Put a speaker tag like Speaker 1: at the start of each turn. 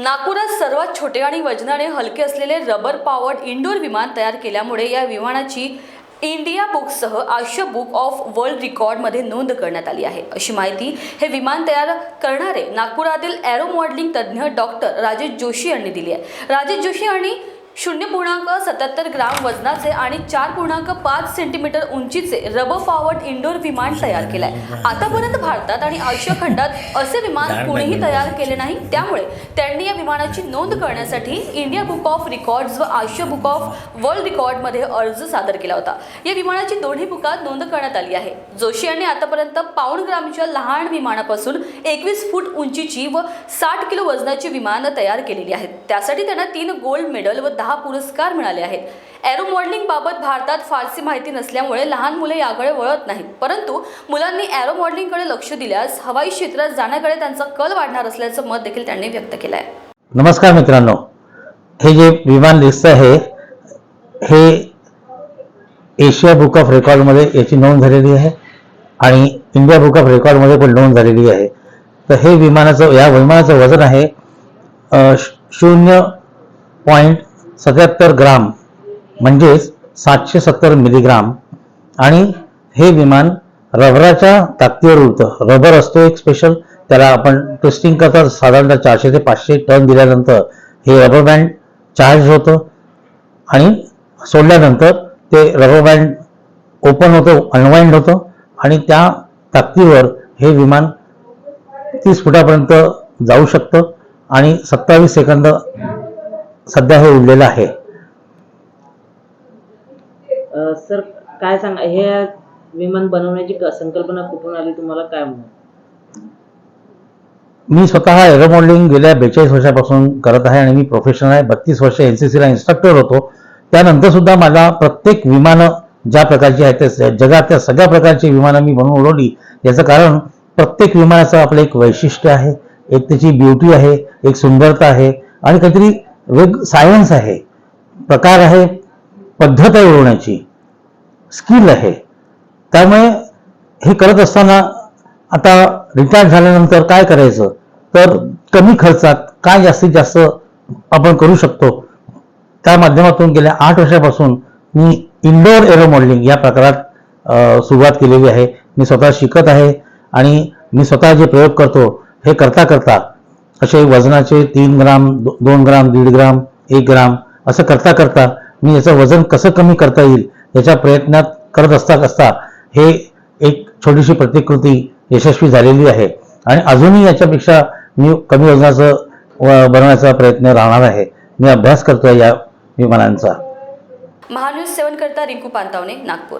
Speaker 1: नागपुरात सर्वात छोटे आणि वजनाने हलके असलेले रबर पॉवर्ड इंडोर विमान तयार केल्यामुळे या विमानाची इंडिया बुकसह आशिया बुक ऑफ वर्ल्ड रेकॉर्डमध्ये नोंद करण्यात आली आहे. अशी माहिती हे विमान तयार करणारे नागपुरातील एरो मॉडेलिंग तज्ज्ञ डॉक्टर राजेश जोशी यांनी दिली आहे. राजेश जोशी यांनी शून्य पूर्णांक सत्याहत्तर ग्राम वजनाचे आणि चार पूर्णांक पाच सेंटीमीटर उंचीचे रबर पॉवर्ड इंडोर विमान तयार केलं आहे आतापर्यंत भारतात आणि आशिया खंडात असे विमान कोणीही तयार केले नाही. त्यामुळे त्यांनी या विमानाची नोंद करण्यासाठी इंडिया बुक ऑफ रेकॉर्ड्स व आशिया बुक ऑफ वर्ल्ड रेकॉर्डमध्ये अर्ज सादर केला होता. या विमानाची दोन्ही बुकात नोंद करण्यात आली आहे. जोशी यांनी आतापर्यंत पाऊण ग्रामच्या लहान विमानापासून एकवीस फूट उंचीची व साठ किलो वजनाची विमानं तयार केलेली आहेत. त्यासाठी त्यांना तीन गोल्ड मेडल व दहा पुरस्कार मिळाले आहेत. एरो मॉडेलिंगबाबत भारतात फारसी माहिती नसल्यामुळे लहान मुले याकडे वळत नाहीत. परंतु मुलांनी एरो मॉडेलिंगकडे लक्ष दिल्यास हवाई क्षेत्रात जाण्याकडे त्यांचा कल वाढणार असल्याचं मत देखील त्यांनी व्यक्त केलं आहे
Speaker 2: नमस्कार मित्रांनो. हे जे विमान दिसतं आहे हे एशिया बुक ऑफ रेकॉर्डमध्ये याची नोंद झालेली आहे आणि इंडिया बुक ऑफ रेकॉर्डमध्ये पण नोंद झालेली आहे. तर हे विमानाचं या विमानाचं वजन आहे शून्य पॉईंट सत्याहत्तर ग्राम म्हणजेच सातशे सत्तर मिलीग्राम. आणि हे विमान रबराच्या ताकदीवर उडतं. रबर असतो एक स्पेशल त्याला आपण टेस्टिंग करता साधारणतः चारशे ते पाचशे टन दिल्यानंतर हे रबर बँड चार्ज होतं. आणि सोडल्यानंतर ते रबर बँड ओपन होतं अनवाइंड होतं. आणि त्या ताकदीवर हे विमान तीस फुटापर्यंत जाऊ शकतं. आणि सत्तावीस सेकंद सध्या हे उडलेलं आहे.
Speaker 3: अ, सर काय सांगा हे विमान बनवण्याची क- संकल्पना कुठून आली? तुम्हाला काय म्हणून
Speaker 2: मी स्वतः एरो मॉडेलिंग गेल्या बेचाळीस वर्षापासून करत आहे आणि मी प्रोफेशनल आहे. बत्तीस वर्ष एन सी सीला इन्स्ट्रक्टर होतो. त्यानंतर सुद्धा मला प्रत्येक विमानं ज्या प्रकारची आहेत त्या जगातल्या सगळ्या प्रकारची विमानं मी बनवून उडवली. याचं कारण प्रत्येक विमानाचं आपलं एक वैशिष्ट्य आहे. एक त्याची ब्युटी आहे एक सुंदरता आहे. आणि काहीतरी वेग सायन्स आहे प्रकार आहे पद्धत आहे उडवण्याची स्किल आहे. त्यामुळे हे करत असताना आता रिटायर झाल्यानंतर काय करायचं? तर कमी खर्चात काय जास्तीत जास्त आपण करू शकतो? त्या माध्यमातून गेल्या आठ वर्षापासून मी इंडोर एरो मॉडेलिंग या प्रकारात सुरुवात केलेली आहे. मी स्वतः शिकत आहे आणि मी स्वतः जे प्रयोग करतो हे करता करता असे वजनाचे तीन ग्राम दो- दोन ग्राम दीड ग्राम एक ग्राम असं करता करता मी याचं वजन कसं कमी करता येईल याच्या प्रयत्नात करत असता असता हे एक छोटीशी प्रतिकृती यशस्वी झालेली आहे. आणि अजूनही याच्यापेक्षा मी कमी वजनाचं बनवण्याचा प्रयत्न राहणार आहे. मी अभ्यास करतोय या विमानांचा.
Speaker 1: महान्यूज सेवन करता रिंकू पांतावणे नागपूर.